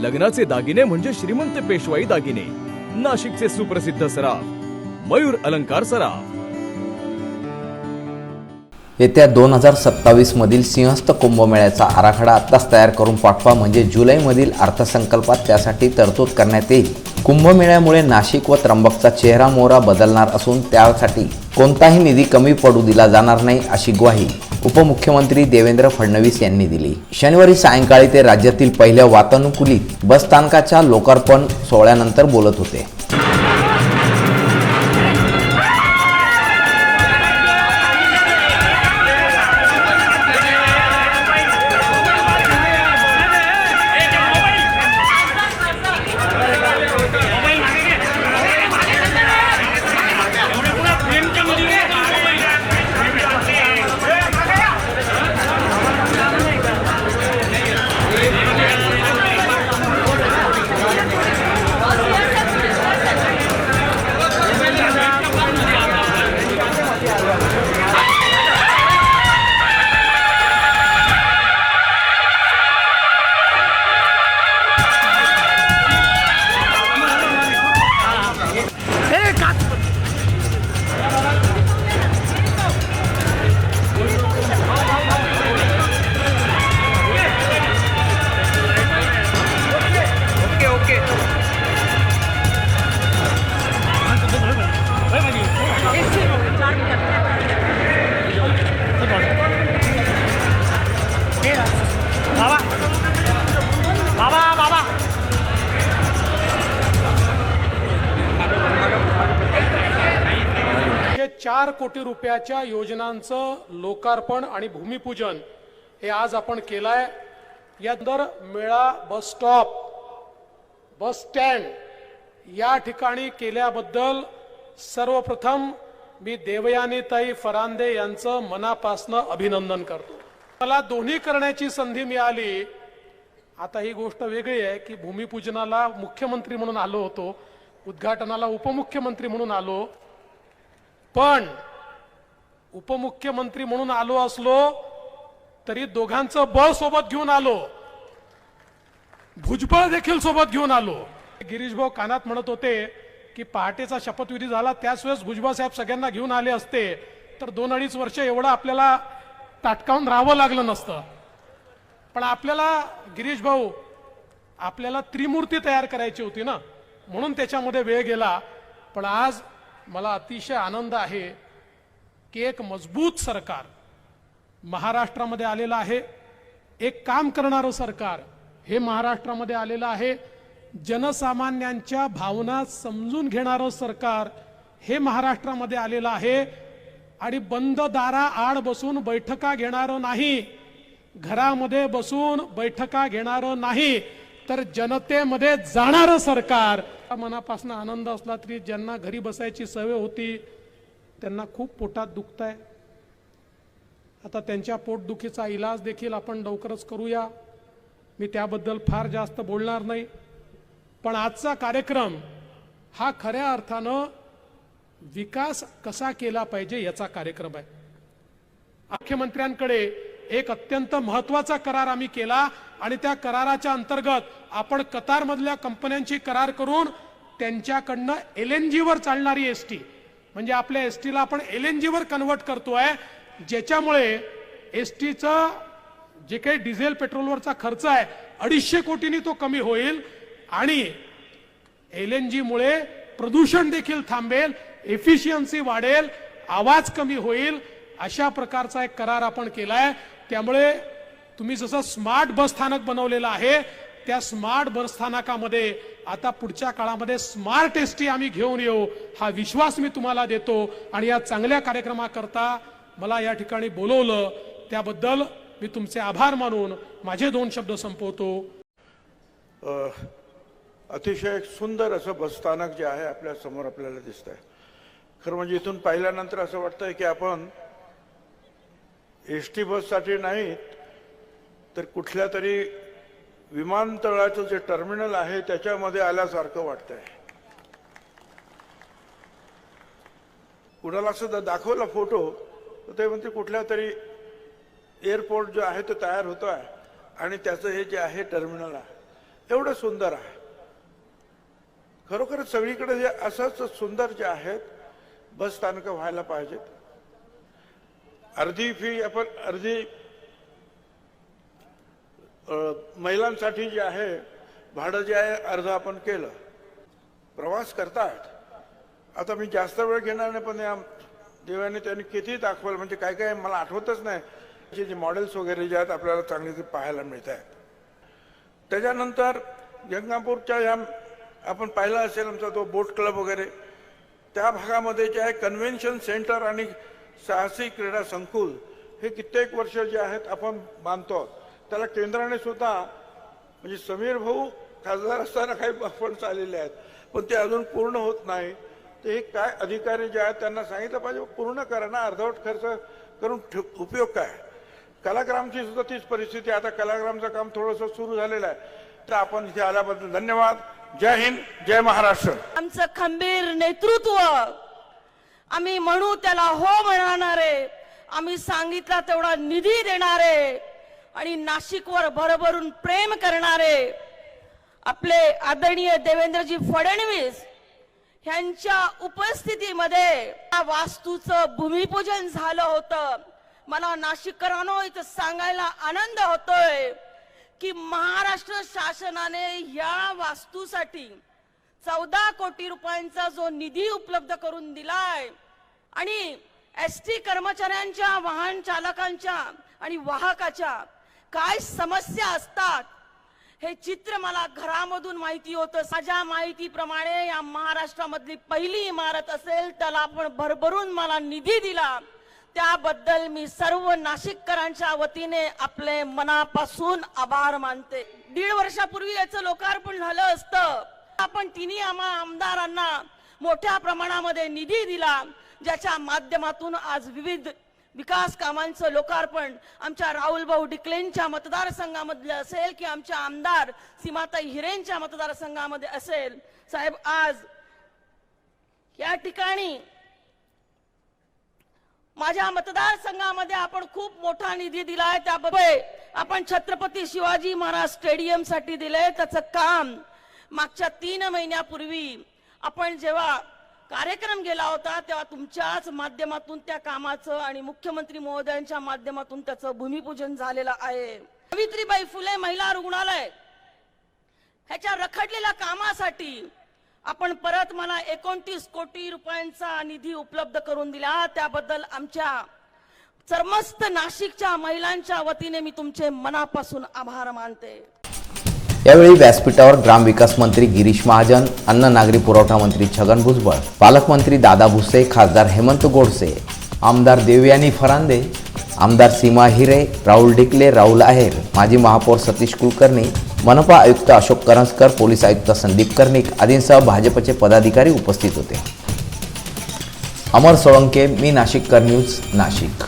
लग्नाचे दागिने म्हणजे श्रीमंत पेशवाई दागिने. नाशिकचे सुप्रसिद्ध सराफ मयूर अलंकार सराफ. येत्या दोन हजार सत्तावीस मधील सिंहस्थ कुंभमेळ्याचा आराखडा आत्ताच तयार करून पाठवा म्हणजे जुलैमधील अर्थसंकल्पात त्यासाठी तरतूद करण्यात येईल. कुंभमेळ्यामुळे नाशिक व त्र्यंबकचा चेहरा मोहरा बदलणार असून त्यासाठी कोणताही निधी कमी पडू दिला जाणार नाही अशी ग्वाही उपमुख्यमंत्री देवेंद्र फडणवीस यांनी दिली. शनिवारी सायंकाळी ते राज्यातील पहिल्या वातानुकूलित बसस्थानकाच्या लोकार्पण सोहळ्यानंतर बोलत होते. चार कोटी रुपयाच्या योजनांचं लोकार्पण आणि भूमिपूजन हे आज आपण केलंय. यानंतर मेळा बस स्टॉप बस स्टँड या ठिकाणी केल्याबद्दल सर्वप्रथम मी देवयानीताई फरांदे यांचं मनापासनं अभिनंदन करतो. मला दोन्ही करण्याची संधी मिळाली. आता ही गोष्ट वेगळी आहे की भूमिपूजनाला मुख्यमंत्री म्हणून आलो होतो उद्घाटनाला उपमुख्यमंत्री म्हणून आलो पण उपमुख्यमंत्री म्हणून आलो असलो तरी दोघांचं बळ सोबत घेऊन आलो. भुजबळ देखील सोबत घेऊन आलो. गिरीश भाऊ कानात म्हणत होते की पहाटेचा शपथविधी झाला त्याच वेळेस भुजबळ साहेब सगळ्यांना घेऊन आले असते. तर दोन अडीच वर्ष एवढं आपल्याला ताटकावून राहावं लागलं नसतं. पण आपल्याला गिरीश भाऊ आपल्याला त्रिमूर्ती तयार करायची होती ना? म्हणून त्याच्यामध्ये वेळ गेला. पण आज मला अतिशय आनंद आहे की एक मजबूत सरकार महाराष्ट्रामध्ये आलेलं आहे. एक काम करणारं सरकार हे महाराष्ट्रामध्ये आलेलं आहे. जनसामान्यांच्या भावना समजून घेणारं सरकार हे महाराष्ट्रामध्ये आलेलं आहे. आणि बंद दारा आड बसून बैठका घेणारं नाही. घरामध्ये बसून बैठका घेणारं नाही. तर जनतेमध्ये जाणारं सरकार. मनापासून आनंद असला तरी ज्यांना घरी बसायची सवय होती त्यांना खूप पोटात दुखत आहे आता त्यांच्या पोटदुखीचा इलाज देखील आपण लवकरच करूया. मी त्याबद्दल फार जास्त बोलणार नाही. पण आजचा कार्यक्रम हा खऱ्या अर्थानं विकास कसा केला पाहिजे याचा कार्यक्रम आहे. मुख्यमंत्र्यांकडे एक अत्यंत महत्त्वाचा करार आम्ही केला. आणि त्या कराराच्या अंतर्गत आपण कतारमधल्या कंपन्यांची करार करून त्यांच्याकडनं एल एन जीवर चालणारी एस टी म्हणजे आपल्या एस टीला आपण एल एन जीवर कन्वर्ट करतोय ज्याच्यामुळे एस टीचं जे काही डिझेल पेट्रोलवरचा खर्च आहे अडीचशे कोटींनी तो कमी होईल आणि एल एन जीमुळे प्रदूषण देखील थांबेल एफिशियन्सी वाढेल आवाज कमी होईल अशा प्रकारचा एक करार आपण केलाय. त्यामुळे तुम्ही जसं स्मार्ट बस स्थानक बनवलेलं आहे त्या स्मार्ट बस स्थानकामध्ये आता पुढच्या काळामध्ये स्मार्ट एस टी आम्ही घेऊन येऊ हा विश्वास मी तुम्हाला देतो. आणि या चांगल्या कार्यक्रमाकरता मला या ठिकाणी बोलवलं त्याबद्दल मी तुमचे आभार मानून माझे दोन शब्द संपवतो. अतिशय सुंदर असं बसस्थानक जे आहे आपल्यासमोर आपल्याला दिसत आहे खरं म्हणजे इथून पाहिल्यानंतर असं वाटतंय की आपण एस टी बससाठी नाहीत तर कुठल्या तरी विमानतळाचं जे टर्मिनल आहे त्याच्यामध्ये आल्यासारखं वाटतंय. कुणाला असं दाखवला फोटो तर ते म्हणते कुठल्या तरी एअरपोर्ट जो आहे तो तयार होतो आहे आणि त्याचं हे जे आहे टर्मिनल आहे. एवढं सुंदर आहे. खरोखर सगळीकडे हे असंच सुंदर जे आहेत बस स्थानकं व्हायला पाहिजेत. अर्धी फी आपण अर्धी महिलांसाठी जे आहे भाडं जे आहे अर्ज आपण केलं. प्रवास करतात. आता मी जास्त वेळ घेणार नाही पण या देवाने त्यांनी किती दाखवलं म्हणजे काय काय मला आठवतच नाही. जे जे मॉडेल्स वगैरे जे आहेत आपल्याला चांगले ते पाहायला मिळत आहेत त्याच्यानंतर गंगापूरच्या या आपण पाहिला असेल आमचा तो बोट क्लब वगैरे त्या भागामध्ये जे आहे कन्व्हेन्शन सेंटर आणि साहसी क्रीडा संकुल हे कित्येक वर्ष जे आहेत आपण बांधतो त्याला केंद्राने सुद्धा म्हणजे समीर भाऊ खासदार असताना काही फंड्स आलेले आहेत पण ते अजून पूर्ण होत नाही. ते हे काय अधिकारी जे आहेत त्यांना सांगितलं पाहिजे पूर्ण करा ना अर्धवट खर्च करून ठेव- उपयोग काय? कलाग्रामची सुद्धा तीच परिस्थिती आता कलाग्रामचं काम थोडंसं सुरू झालेलं आहे. तर आपण इथे आल्याबद्दल धन्यवाद. जय हिंद जय महाराष्ट्र. आमचं खंबीर नेतृत्व आम्ही म्हणू त्याला हो म्हणणारे आम्ही सांगितला तेवढा निधी देणारे. आणि नाशिकवर भरभरून प्रेम करणारे आपले आदरणीय देवेंद्रजी फडणवीस ह्यांच्या उपस्थितीमध्ये वास्तूचं भूमिपूजन झालं होतं. मला नाशिककरांनो इथं सांगायला आनंद होतोय की महाराष्ट्र शासनाने या वास्तूसाठी चौदा कोटी रुपयांचा जो निधी उपलब्ध करून दिलाय आणि एस टी कर्मचाऱ्यांच्या वाहन चालकांच्या आणि वाहकाच्या काय समस्या असतात? हे चित्र मला घरामधून माहिती होतं. माझ्या माहितीप्रमाणे या महाराष्ट्रामधली पहिली इमारत असेल त्याला आपण भरभरून मला निधी दिला. त्याबद्दल मी सर्व नाशिककरांच्या वतीने आपले मनापासून आभार मानते. दीड वर्षापूर्वी याचं लोकार्पण झालं असतं. आपण तिन्ही आम्हा आमदारांना मोठ्या प्रमाणामध्ये निधी दिला ज्याच्या माध्यमातून आज विविध विकास कामांचं लोकार्पण आमच्या राहुल भाऊ डिकलेंच्या मतदारसंघामधले असेल की आमच्या आमदार सीमाताई हिरेंच्या मतदारसंघामध्ये असेल? साहेब आज या ठिकाणी माझ्या मतदारसंघामध्ये आपण खूप मोठा निधी दिलाय. त्याबद्दल आपण छत्रपती शिवाजी महाराज स्टेडियमसाठी दिले त्याचं काम मागच्या तीन महिन्यापूर्वी आपण जेव्हा कार्यक्रम गेला होता तेव्हा तुमच्याच माध्यमातून त्या कामाचं आणि मुख्यमंत्री महोदयांच्या माध्यमातून त्याचं भूमिपूजन झालेलं आहे. सावित्रीबाई फुले महिला रुग्णालय ह्याच्या रखडलेल्या कामासाठी आपण परत मला एकोणतीस कोटी रुपयांचा निधी उपलब्ध करून दिला. त्याबद्दल आमच्या सर्मस्त नाशिकच्या महिलांच्या वतीने मी तुमचे मनापासून आभार मानते. यावेळी व्यासपीठावर ग्रामविकास मंत्री गिरीश महाजन अन्न नागरी पुरवठा मंत्री छगन भुजबळ पालकमंत्री दादा भुसे खासदार हेमंत गोडसे आमदार देवयानी फरांदे आमदार सीमा हिरे राहुल डिकले राहुल आहेर माजी महापौर सतीश कुलकर्णी मनपा आयुक्त अशोक करंजकर पोलीस आयुक्त संदीप कर्णिक आदींसह भाजपचे पदाधिकारी उपस्थित होते. अमर सोळंके मी नाशिककर न्यूज नाशिक.